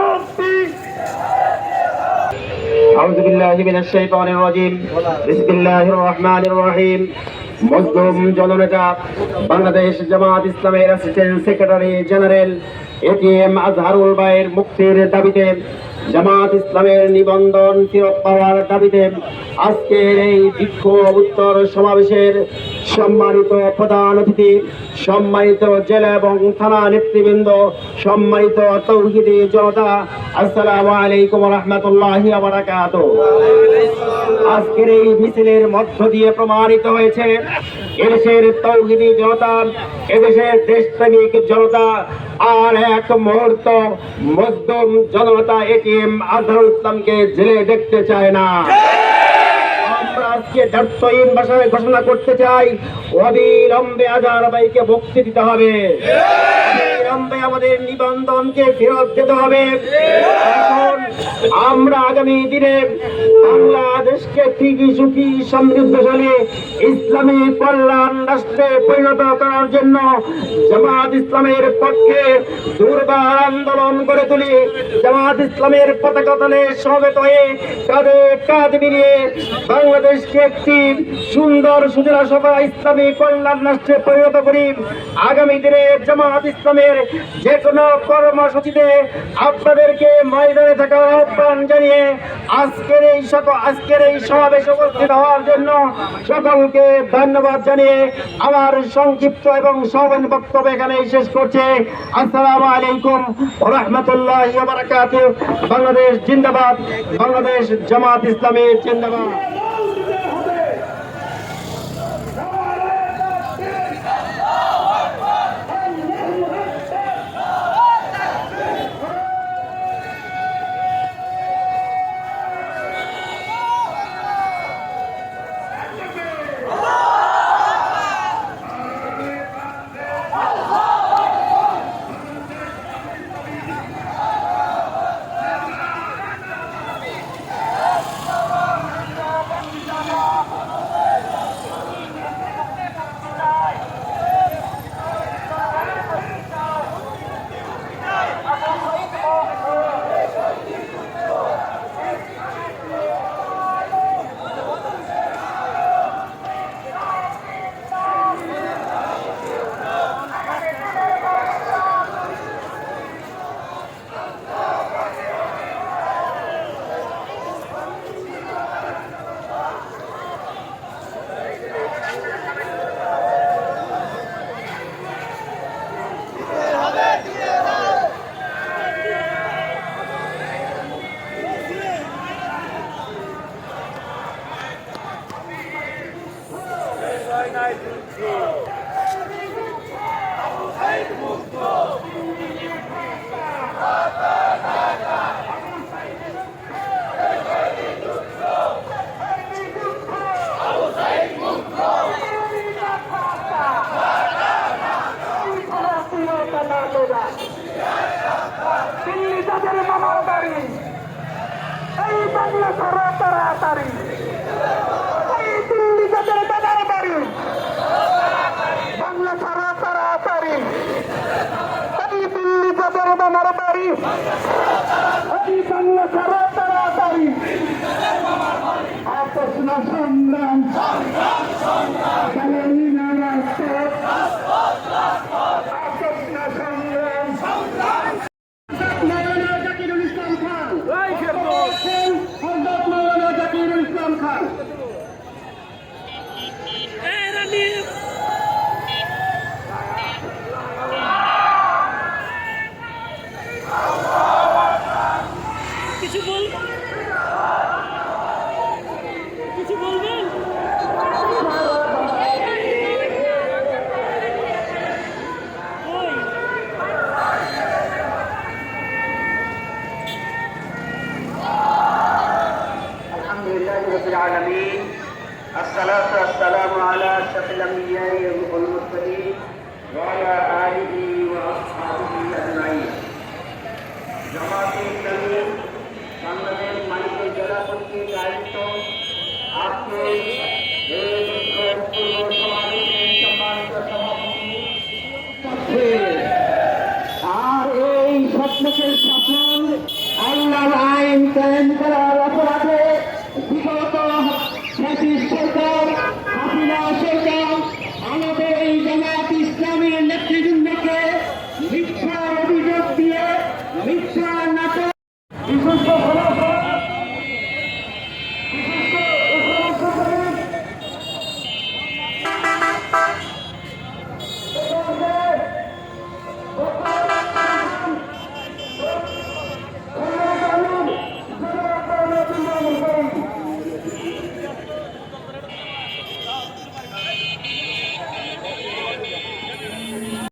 মুক্তি أعوذ بالله من الشيطان الرجيم بسم الله الرحمن الرحيم মজলুম জননেতা বাংলাদেশ জামাত ইসলামের assistant secretary general ATM Azharul ভাইয়ের মুক্তির দাবিতে জামাত ইসলামের নিবন্ধন ফেরত পাওয়ার দাবিতে আজকের এই বিক্ষোভ উত্তর সমাবেশের সম্মানিত প্রধান অতিথি, সম্মানিত জেলা এবং থানা নেতৃবৃন্দ, সম্মানিত তৌহিদি জনতা, আসসালামু আলাইকুম রহমতুল্লাহি আজকের এই মিছিলের মধ্য দিয়ে প্রমাণিত হয়েছে, এদেশের তৌহিদি জনতা, এদেশের দেশপ্রেমিক জনতা, আর এক মুহূর্ত মধ্যম জনতা এটিএম আজহারুল ইসলামকে জেলে দেখতে চায় না। আজকে দার্থহীন ভাষায় ঘোষণা করতে চাই অবিলম্বে আজার বাইকে মুক্তি দিতে হবে। অবিলম্বে আমাদের নিবন্ধনকে ফেরত দিতে হবে। আমরা আগামী দিনে বাংলাদেশকে ঠিকই সুখী, সমৃদ্ধশালী, ইসলামী কল্যাণ রাষ্ট্রে পরিণত করার জন্য জামাত ইসলামের পক্ষে দুর্বার আন্দোলন করে তুলি। জামাত ইসলামের পতাকা তলে সমবেত হয়ে কাঁধে কাঁধ মিলিয়ে বাংলাদেশকে একটি সুন্দর সুজলা সভা, ইসলামী কল্যাণ রাষ্ট্রে পরিণত করি। আগামী দিনে জামাত ইসলামের যে কোনো কর্মসূচিতে আপনাদেরকে ময়দানে থাকার আহ্বান জানিয়ে আজকের এই সকল আজকের এই সমাবেশে উপস্থিত হওয়ার জন্য সকলকে ধন্যবাদ জানিয়ে আমার সংক্ষিপ্ত এবং সমান বক্তব্য এখানে শেষ করছে। আসসালামু আলাইকুম রহমতুল্লাহ বাংলাদেশ জিন্দাবাদ, বাংলাদেশ জামাত ইসলামী জিন্দাবাদ। বাড়ি এই বাংলা ছাড়া তাড়াতাড়ি এই দিল্লি তাদের দাদার বাড়ি বাংলা ছাড়া তাড়াতাড়ি এই দিল্লি মামার বাড়ি এই বাংলা ছাড়া তাড়াতাড়ি। চালানি العالمين الصلاة والسلام على أشرف الأنبياء والمرسلين وعلى آله وأصحابه أجمعين জামাতে ইসলামী বাংলাদেশ মানিকের জেলা কর্তৃক আয়োজিত আজকে এই বিক্ষোভ পূর্ব সমাবেশের সম্মানিত সভাপতি আর এই স্বপ্নকে সফল আল্লাহর আইন কায়েম করার